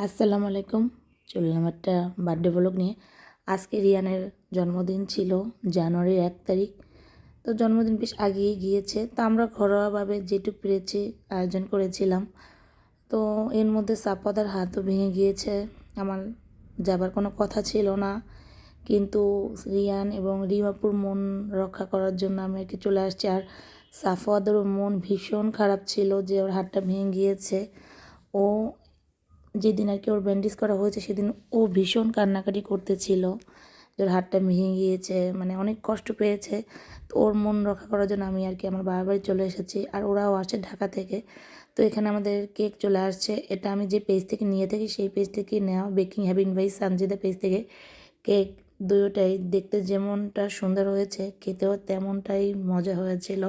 আসসালামু আলাইকুম। চললাম একটা বার্থডে ব্লগ নিয়ে। আজকে রিয়ানের জন্মদিন ছিল জানুয়ারির এক তারিখ। তো জন্মদিন বেশ আগেই গিয়েছে। তো আমরা ঘরোয়াভাবে যেটুকু পেরেছি আয়োজন করেছিলাম। তো এর মধ্যে সাপাদার হাতও ভেঙে গিয়েছে। আমার যাবার কোনো কথা ছিল না। কিন্তু রিয়ান এবং রিমাপুর মন রক্ষা করার জন্য আমি আর কি চলে আসছি। আর সাফওয়াদেরও মন ভীষণ খারাপ ছিল যে ওর হাতটা ভেঙে গিয়েছে। ও যেদিন আর কি ওর ব্যান্ডেজ করা হয়েছে, সেদিন ও ভীষণ কান্নাকাটি করতেছিল। যে ওর হাতটা ভেঙে গিয়েছে মানে অনেক কষ্ট পেয়েছে। তো ওর মন রক্ষা করার জন্য আমি আর কি আমার বাবার বাড়ি চলে এসেছি আর ওরাও আসে ঢাকা থেকে। তো এখানে আমাদের কেক চলে আসছে। এটা আমি যে পেজ থেকে নিয়ে থাকি, সেই পেজ থেকে নেওয়া বেকিং হ্যাবিন ভাই সানজিদা পেজ থেকে কেক দুটোটাই দেখতে যেমনটা সুন্দর হয়েছে, খেতেও তেমনটাই মজা হয়েছিল।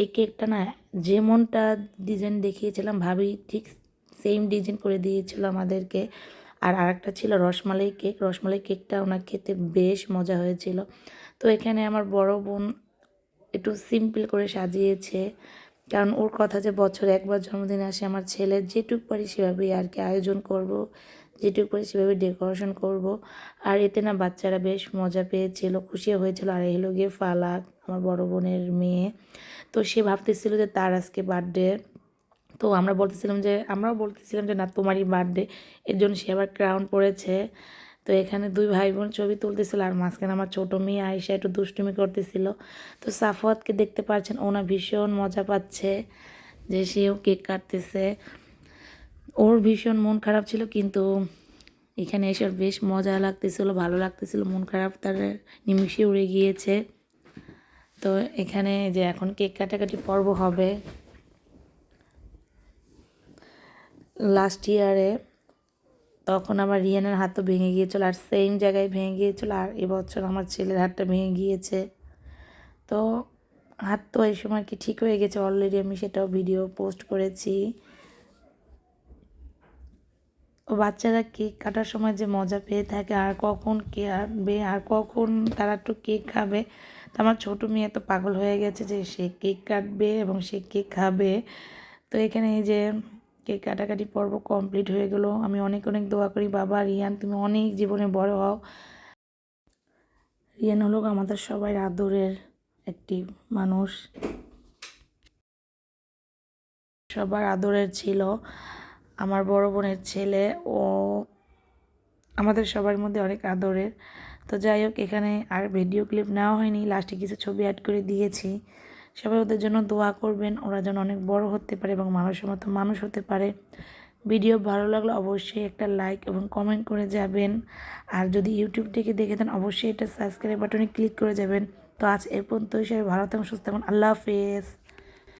এই কেকটা না যেমনটা ডিজাইন দেখিয়েছিলাম ভাবি, ঠিক সেম ডিজাইন করে দিয়েছিল আমাদেরকে। আর আরেকটা ছিল রসমালাই কেক রসমালাই কেকটা ওনার খেতে বেশ মজা হয়েছিল। তো এখানে আমার বড় বোন একটু সিম্পল করে সাজিয়েছে। কারণ ওর কথা যে বছরে একবার জন্মদিন আসে, আমার ছেলের যেটুক পারি সেভাবেই আর কি আয়োজন করব, যেটুকু পারি সেভাবে ডেকোরেশন করব। আর এতে না বাচ্চারা বেশ মজা পেয়েছিল, খুশিও হয়েছিল। আর এলো গিয়ে ফালাক, আমার বড় বোনের মেয়ে। তো সে ভাবতেছিল যে তার আজকে বার্থডে তো আমরা বলতেছিলাম যে, আমরাও বলতেছিলাম যে, না, তোমারই বার্থডে এর জন্য সে আবার ক্রাউন পড়েছে তো এখানে দুই ভাই বোন ছবি তুলতেছিল আর মাঝখানে আমার ছোটো মেয়ে আয়সা একটু দুষ্টুমি করতেছিল। তো সাফওয়াতকে দেখতে পাচ্ছেন, ওনা ভীষণ মজা পাচ্ছে যে সেও কেক কাটতেছে। ওর ভীষণ মন খারাপ ছিল, কিন্তু এখানে এসে বেশ মজা লাগতেছিল, ভালো লাগতেছিল, মন খারাপ তার নিমিশে উড়ে গিয়েছে। তো এখানে যে এখন কেক কাটাকাটি পর্ব হবে। লাস্ট ইয়ারে তখন আমার রিয়ানের হাতও ভেঙে গিয়েছিল আর সেম জায়গায় ভেঙে গিয়েছিল আর এবছর আমার ছেলের হাতটা ভেঙে গিয়েছে। তো হাত তো এই সময় কি ঠিক হয়ে গেছে অলরেডি আমি সেটাও ভিডিও পোস্ট করেছি। ও বাচ্চারা কেক কাটার সময় যে মজা পেয়ে থাকে, আর কখন কে আনবে, আর কখন তারা একটু কেক খাবে, তো আমার ছোটো মেয়ে তো পাগল হয়ে গেছে যে সে কেক কাটবে এবং সে কেক খাবে। তো এখানে এই যে কেক কাটাকাটি পর্ব কমপ্লিট হয়ে গেল। আমি অনেক অনেক দোয়া করি। বাবা, রিয়ান, তুমি অনেক জীবনে বড় হও। রিয়ান হলো আমাদের সবাই আদরের একটি মানুষ। সবার আদরের ছিল। আমার বড় বোনের ছেলে। ও আমাদের সবার মধ্যে অনেক আদরের। তো যাই হোক, এখানে আর ভিডিও ক্লিপ নেওয়া হয়নি। লাস্টে কিছু ছবি অ্যাড করে দিয়েছি। সবাই ওদের জন্য দোয়া করবেন। ওরা যেন অনেক বড় হতে পারে এবং মানুষের মতো মানুষ হতে পারে। ভিডিও ভালো লাগলে অবশ্যই একটা লাইক এবং কমেন্ট করে যাবেন। আর যদি ইউটিউব থেকে দেখে দেন অবশ্যই এটা সাবস্ক্রাইব বাটনে ক্লিক করে যাবেন। তো আজ এ পর্যন্তই, সবাই ভালো থাকুন, সুস্থ থাকুন। আল্লাহ হাফেজ।